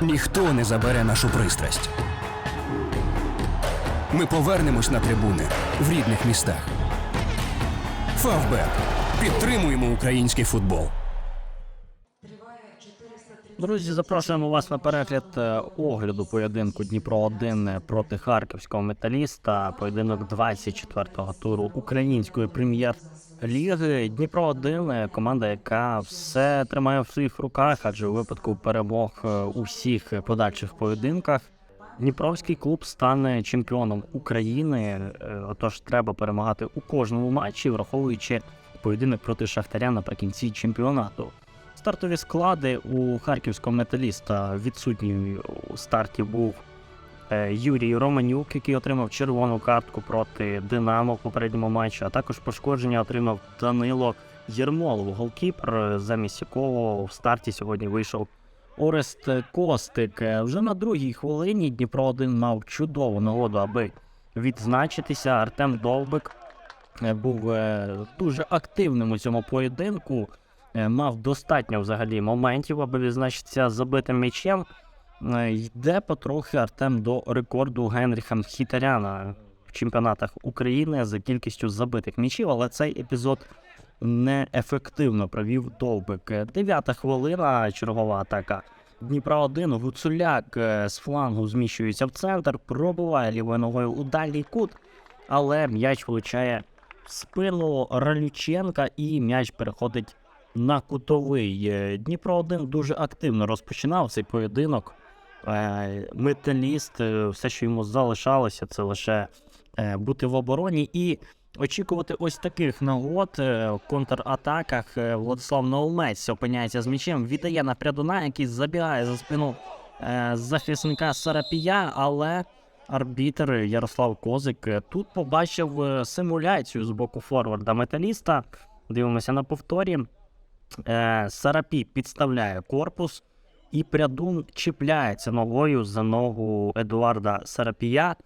Ніхто не забере нашу пристрасть. Ми повернемось на трибуни в рідних містах. Фавбет. Підтримуємо український футбол. Друзі, запрошуємо вас на перегляд е, огляду поєдинку Дніпро 1 проти харківського металіста. Поєдинок 24-го туру української прем'єр-ліги. Дніпро 1 команда, яка все тримає в своїх руках, адже у випадку перемог е, у всіх подальших поєдинках. Дніпровський клуб стане чемпіоном України. е, Отож, треба перемагати у кожному матчі, враховуючи поєдинок проти Шахтаря наприкінці чемпіонату. Стартові склади у харківського металіста відсутній у старті був е, Юрій Романюк, який отримав червону картку проти Динамо в попередньому матчі, а також пошкодження отримав Данило Єрмолов, голкіпер, е, замість якого в старті сьогодні вийшов Орест Костик. Е, Вже на другій хвилині Дніпро 1 мав чудову нагоду, аби відзначитися. Артем Довбик е, був е, дуже активним у цьому поєдинку. Е, Мав достатньо взагалі моментів, аби відзначитися забитим м'ячем. Е, Йде потрохи Артем до рекорду Генріха Мхітаряна в чемпіонатах України за кількістю забитих м'ячів, але цей епізод неефективно провів Довбик. Дев'ята хвилина, чергова атака. Дніпра 1 Гуцуляк е, з флангу зміщується в центр, пробиває лівою ногою у дальній кут, але м'яч влучає в спину Ралюченка і м'яч переходить на кутовий. Е, Дніпро 1 дуже активно розпочинав цей поєдинок. Е, Металіст, е, все, що йому залишалося, це лише е, бути в обороні і очікувати ось таких нагод в контратаках. Владислав Наумець опиняється з м'ячем, віддає на прядуна, який забігає за спину захисника Сарапія, але арбітер Ярослав Козик тут побачив симуляцію з боку форварда металіста. Дивимося на повторі. Сарапі підставляє корпус, і прядун чіпляється ногою за ногу Едуарда Сарапія,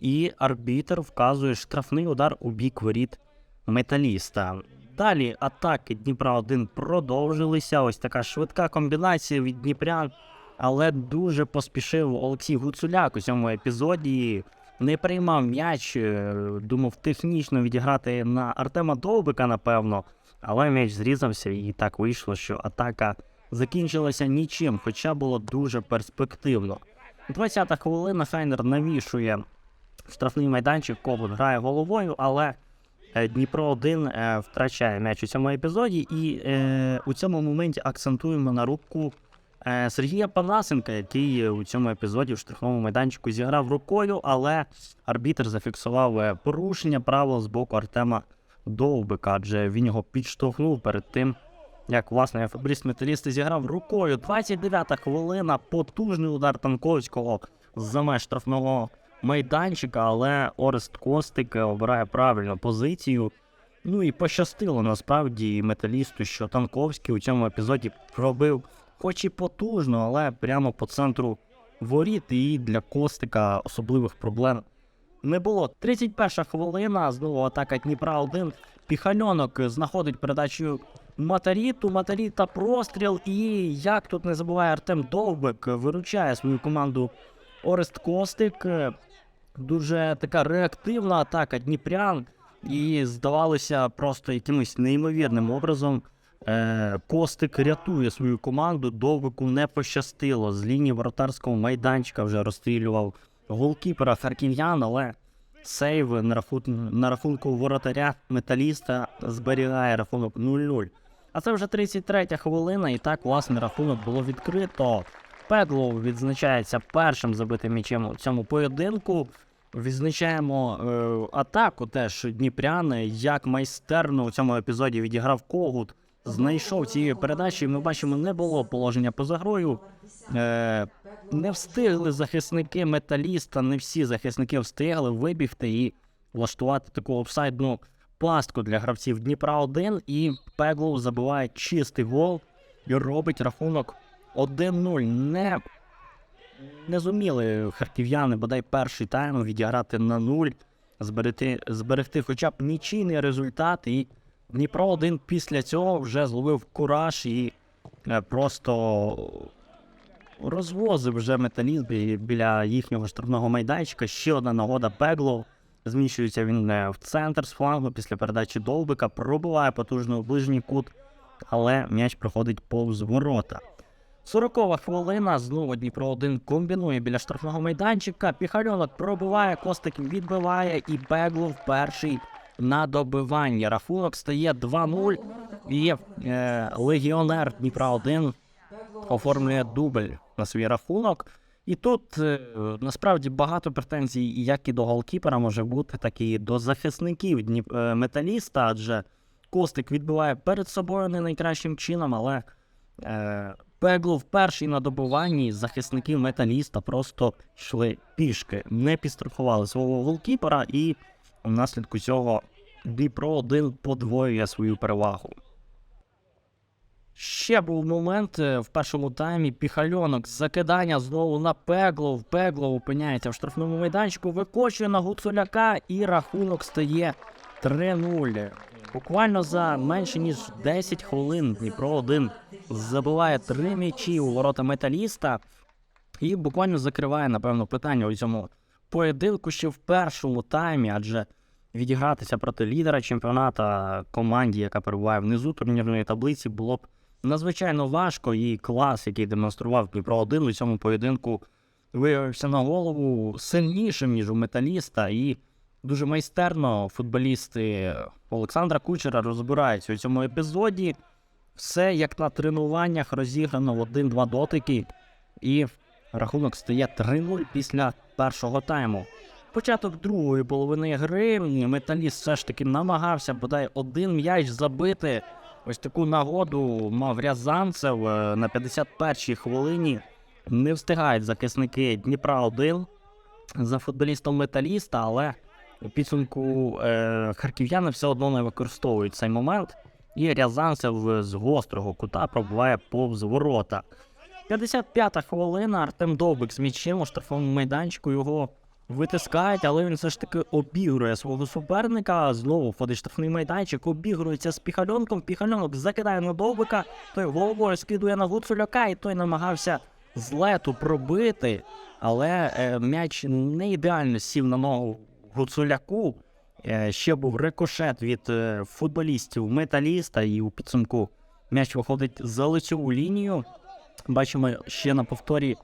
і арбітр вказує штрафний удар у бік воріт металіста. Далі атаки Дніпра 1 продовжилися. Ось така швидка комбінація від Дніпрян, але дуже поспішив Олексій Гуцуляк у цьому епізоді. Не приймав м'яч, е, думав технічно відіграти на Артема Довбика, напевно. Але м'яч зрізався, і так вийшло, що атака закінчилася нічим, хоча було дуже перспективно. 20-та хвилина Хайнер навішує штрафний майданчик, Кобут грає головою, але е, Дніпро 1 е, втрачає м'яч у цьому епізоді, і е, у цьому моменті акцентуємо на рубку Сергія Панасенка, який у цьому епізоді в штрафному майданчику зіграв рукою, але арбітр зафіксував порушення правил з боку Артема Довбика, адже він його підштовхнув перед тим, як власне футболіст металіст зіграв рукою. 29-та хвилина, потужний удар Танковського за меж штрафного майданчика, але Орест Костик обирає правильну позицію. Ну і пощастило насправді металісту, що Танковський у цьому епізоді пробив, хоч і потужно, але прямо по центру воріт, і для Костика особливих проблем не було. 31 хвилина, знову атака Дніпра 1. Піхальонок знаходить передачу Матаріту, Матаріта простріл. І як тут не забуває Артем Довбик, виручає свою команду Орест Костик. Дуже така реактивна атака Дніпрян. І здавалося, просто якимось неймовірним образом. Е, Костик рятує свою команду. Довбику не пощастило. З лінії воротарського майданчика вже розстрілював голкіпера харків'ян, але сейв на, рахун... на рахунку воротаря металіста зберігає рахунок 0-0. А це вже 33 хвилина, і так власне рахунок було відкрито. Педлоу відзначається першим забитим м'ячем у цьому поєдинку. Відзначаємо е, атаку теж Дніпряни, як майстерно у цьому епізоді відіграв Когут. Знайшов цієї передачі. Ми бачимо, не було положення поза грою. Е, не встигли захисники металіста, не всі захисники встигли вибігти і влаштувати таку офсайдну пастку для гравців Дніпра 1. І Пеглоу забиває чистий гол і робить рахунок 1-0. Не, не зуміли харків'яни бодай перший тайм відіграти на нуль, зберегти, зберегти хоча б нічийний результат. І Дніпро 1 після цього вже зловив кураж і е, просто розвозив вже металіст бі- біля їхнього штрафного майданчика. Ще одна нагода Пеглов. Зміщується він е, в центр з флангу після передачі Довбика, пробиває потужно в ближній кут, але м'яч проходить повз ворота. 40-ва хвилина, знову Дніпро 1 комбінує біля штрафного майданчика. Піхальонок пробиває, Костик відбиває і Пеглов перший на добивання. Рахунок стає 2-0. І е, легіонер Дніпра 1 оформлює дубль на свій рахунок. І тут е, насправді багато претензій як і до голкіпера може бути, так і до захисників е, металіста, адже Костик відбиває перед собою не найкращим чином, але е, Пеглов перший на добиванні захисників металіста просто йшли пішки, не підстрахували свого голкіпера, і внаслідку цього Дніпро 1 подвоює свою перевагу. Ще був момент е, в першому таймі. Піхальонок закидання знову на Пеглов. Пеглов опиняється в штрафному майданчику, викочує на Гуцуляка, і рахунок стає 3-0. Буквально за менше ніж 10 хвилин Дніпро 1 забиває три м'ячі у ворота металіста і буквально закриває, напевно, питання у цьому поєдинку ще в першому таймі, адже відігратися проти лідера чемпіоната команді, яка перебуває внизу турнірної таблиці, було б надзвичайно важко. І клас, який демонстрував Дніпро 1 у цьому поєдинку, виявився на голову сильнішим, ніж у металіста. І дуже майстерно футболісти Олександра Кучера розбираються у цьому епізоді. Все як на тренуваннях розіграно в один-два дотики, і рахунок стає 3-0 після першого тайму. Початок другої половини гри металіст все ж таки намагався бодай один м'яч забити. Ось таку нагоду мав Рязанцев е, на 51-й хвилині. Не встигають захисники Дніпра 1 за футболістом металіста, але у підсумку е, харків'яни все одно не використовують цей момент. І Рязанцев з гострого кута пробуває повз ворота. 55-та хвилина Артем Довбик з м'ячем у штрафному майданчику його витискають, але він все ж таки обігрує свого суперника. Знову входить штрафний майданчик, обігрується з піхальонком. Піхальонок закидає на Довбика, той головою скидує на Гуцуляка, і той намагався з лету пробити. Але е, м'яч не ідеально сів на ногу Гуцуляку. Е, ще був рикошет від е, футболістів металіста, і у підсумку м'яч виходить за лицьову лінію. Бачимо ще на повторі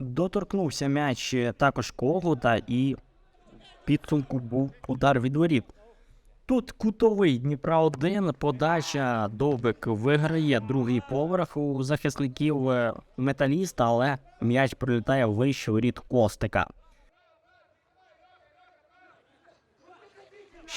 доторкнувся м'яч е, також Когута, і підсумку був удар від воріт. Тут кутовий Дніпра 1, подача Довбик виграє другий поверх у захисників е, металіста, але м'яч прилітає вище воріт Костика.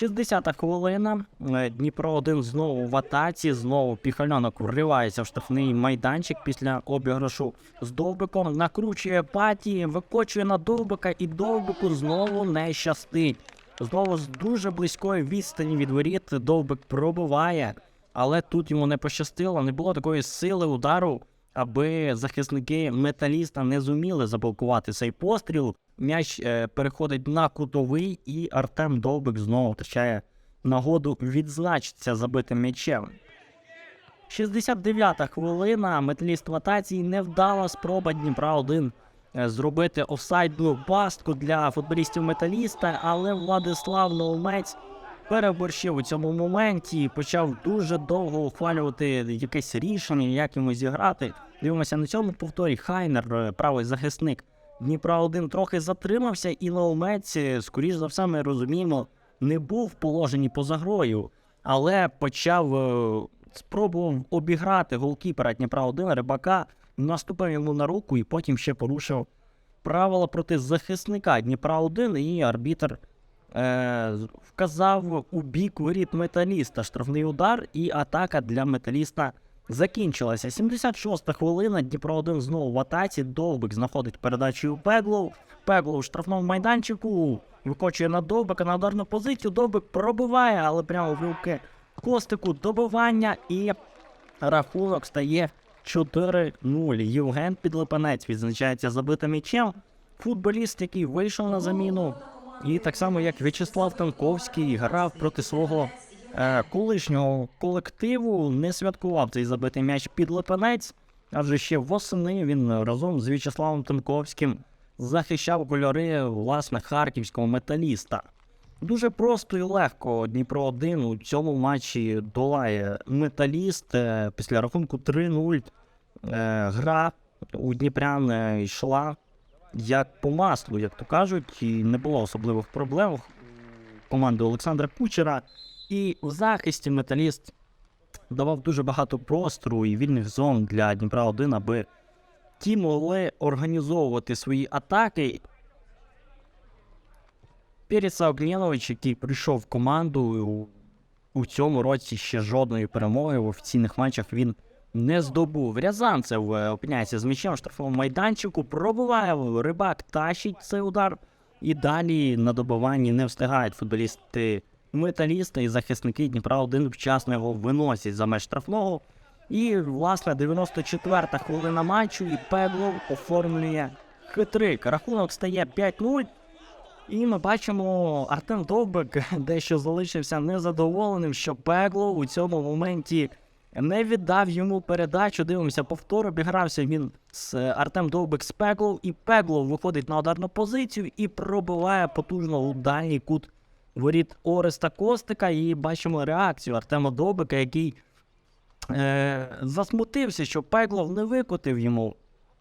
60-та хвилина. Е, Дніпро 1 знову в атаці. Знову піхальонок вривається в штрафний майданчик після обіграшу з Довбиком. Накручує паті, викочує на Довбика, і Довбику знову не щастить. Знову з дуже близької відстані від воріт Довбик пробиває, але тут йому не пощастило. Не було такої сили удару, аби захисники металіста не зуміли заблокувати цей постріл. М'яч е, переходить на кутовий, і Артем Довбик знову втрачає нагоду відзначитися забитим м'ячем. 69-та хвилина. Металіст в атаці невдала спроба Дніпра 1 е, зробити офсайдну пастку для футболістів металіста, але Владислав Наумець переборщив у цьому моменті і почав дуже довго ухвалювати якесь рішення, як йому зіграти. Дивимося на цьому повторі. Хайнер, е, правий захисник Дніпра 1 трохи затримався, і Наумець, скоріш за все, ми розуміємо, не був в положенні поза грою, але почав е, спробував обіграти голкіпера Дніпра 1 рибака, наступив йому на руку і потім ще порушив правила проти захисника Дніпра 1 і арбітр е, вказав у бік воріт металіста. Штрафний удар, і атака для металіста закінчилася. 76-та хвилина. Дніпро 1 знову в атаці. Довбик знаходить передачу у Пеглов. Пеглов у штрафному майданчику. Викочує на Довбика на ударну позицію. Довбик пробиває, але прямо в руки Костику добивання і рахунок стає 4-0. Євген Підлипанець відзначається забитим м'ячем. Футболіст, який вийшов на заміну, і так само як В'ячеслав Танковський грав проти свого колишнього колективу, не святкував цей забитий м'яч під Підлипанець. Адже ще восени він разом з В'ячеславом Тимковським захищав кольори власне харківського металіста. Дуже просто і легко Дніпро 1 у цьому матчі долає металіст е, після рахунку 3-0. Е, гра у Дніпрян е, йшла як по маслу, як то кажуть, і не було особливих проблем команди Олександра Кучера. І в захисті металіст давав дуже багато простору і вільних зон для Дніпра 1, аби ті могли організовувати свої атаки. Переса Огнєнович, який прийшов в команду у, цьому році ще жодної перемоги в офіційних матчах він не здобув. Рязанцев е, опиняється з м'ячем штрафовому майданчику, пробуває рибак, тащить цей удар. І далі на добиванні не встигають футболісти металіста і захисники Дніпра 1 вчасно його виносять за меж штрафного. І, власне, 94-та хвилина матчу, і Пеглов оформлює хитрик. Рахунок стає 5-0. І ми бачимо, Артем Довбик дещо залишився незадоволеним, що Пеглов у цьому моменті не віддав йому передачу. Дивимося, повтор обігрався він з е, Артем Довбик з Пеглов, і Пеглов виходить на ударну позицію і пробиває потужно у дальній кут воріт Ореста Костика. І бачимо реакцію Артема Довбика, який е, засмутився, що Пеглов не викотив йому.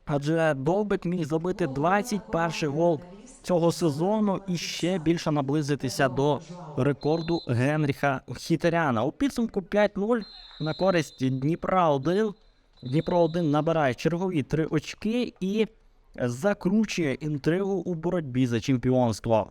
Адже Довбик міг забити 21 гол цього сезону і ще більше наблизитися до рекорду Генріха Хітеряна. У підсумку 5-0 на користь Дніпра 1. Дніпро 1 набирає чергові три очки і закручує інтригу у боротьбі за чемпіонство.